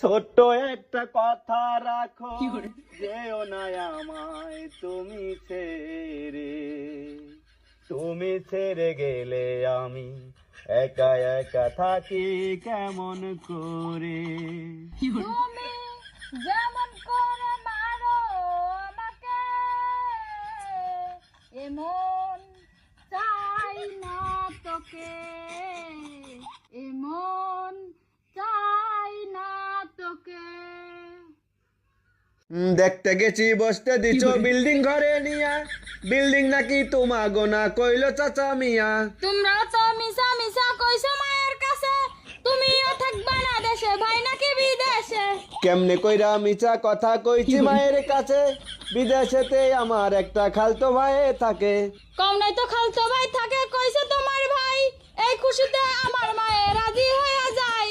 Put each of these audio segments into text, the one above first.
ছোট্ট একটা কথা রাখো যেও না আমায় তুমি ছেড়ে। তুমি ছেড়ে গেলে আমি একা একা থাকি কেমন করে? তুমি যেমন করে মারো আমাকে এমন চাই না তোকে এমন চাই না তোকে উম, দেখতে গেছি বসতে দিছ বিল্ডিং ঘরে নিয়া। বিল্ডিং নাকি তোমা গোনা কইলো চাচা মিয়া। তোমরা তো মিশা মিশা কইছো মায়ের কাছে। তুমিও থাকবা না দেশে ভাই নাকি বিদেশে? কেমনে কইরা মিছা কথা কইছি মায়ের কাছে? বিদেশেতে আমার একটা খালতো ভাই থাকে। কম নাই তো খালতো ভাই থাকে কইছে তোমার ভাই এই খুশিতে আমার মায়ে রাজি হয়ে যায়।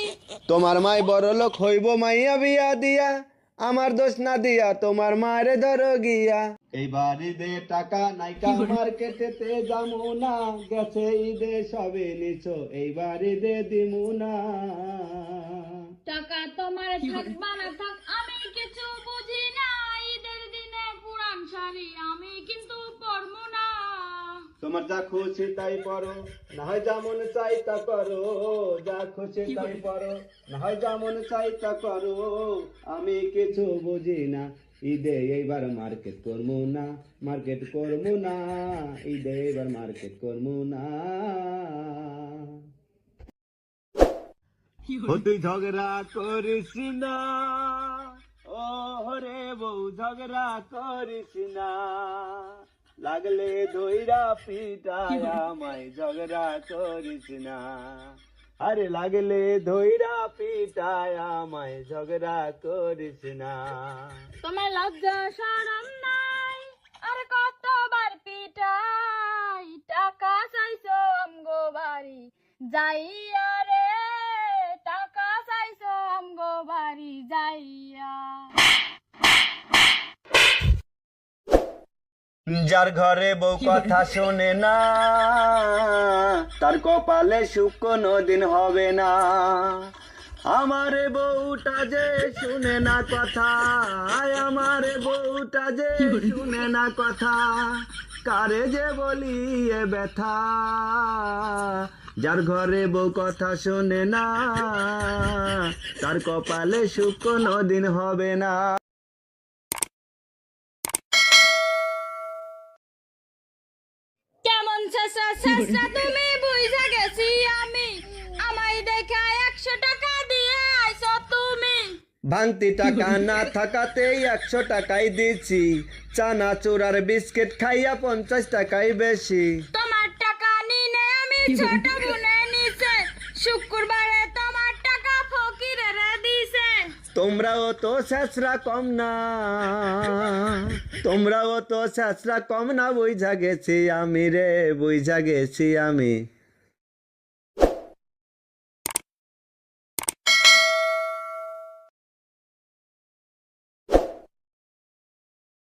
তোমার মাই বড় লোক হইব মাইয়া বিয়া দিয়া। আমার দোষ না দিয়া তোমার মারে ধরো গিয়া। এই বাড়িতে টাকা নাইকা মার্কেটেতে যামু না গেছে ঈদে সবে নিছো এই বাড়িতে দিমু না টাকা তোমার থাকবা না থাক আমি কিছু বুঝি না ঈদের দিনে পুরান শাড়ি আমি কিন্তু না তোমার যা খুশি তাই পরো না হয় যেমন চাই তা করো যা খুশি তাই পড়ো। না হয় যেমন চাই তা করো আমি কিছু বুঝি না। ঈদে এইবার মার্কেট করব না মার্কেট করব না। ঈদে এইবার মার্কেট করব না। তুই ঝগড়া করিস না। ও হরে বউ ঝগড়া করিস না। লাগলে ধইরা পিটায় আমায় ঝগড়া করিস না। আরে লাগলে ধৈরা পিটায় আমায় ঝগড়া করিস না। তোমার লজ্জা শরম নাই আর কতবার পিটাই? টাকা চাইছো আমগো বাড়ি যাইয়া রে টাকা চাইছো আমগো বাড়ি যাইয়া যার ঘরে বউ কথা শোনে না তার কপালে সুখ কোনো দিন হবে না। আমার বউটা যে শুনে না কথা আমার বউটা যে শুনে না কথা কারে যে বলি এ ব্যথা? যার ঘরে বউ কথা শোনে না তার কপালে সুখ কোনো দিন হবে না। কেমন শেষা শেষা তুমি বুঝা গেছি আমি। আমায় দেখা একশো টাকা দিয়ে আইছো তুমি। ভাঙতি টাকা না থাকাতেই একশো টাকাই দিছি চানা চূড়ার বিস্কিট খাইয়া পঞ্চাশ টাকাই বেশি। তোমার টাকা নিনে আমি ছোট বোনে নিছে শুক্রবারে তোমার টাকা ফকিরে রে দিছে তোমরাও তো শেষরা কম না। তোমরাও তো শেষরা কম না, বুঝা গেছি আমি রে, বুঝা গেছি আমি।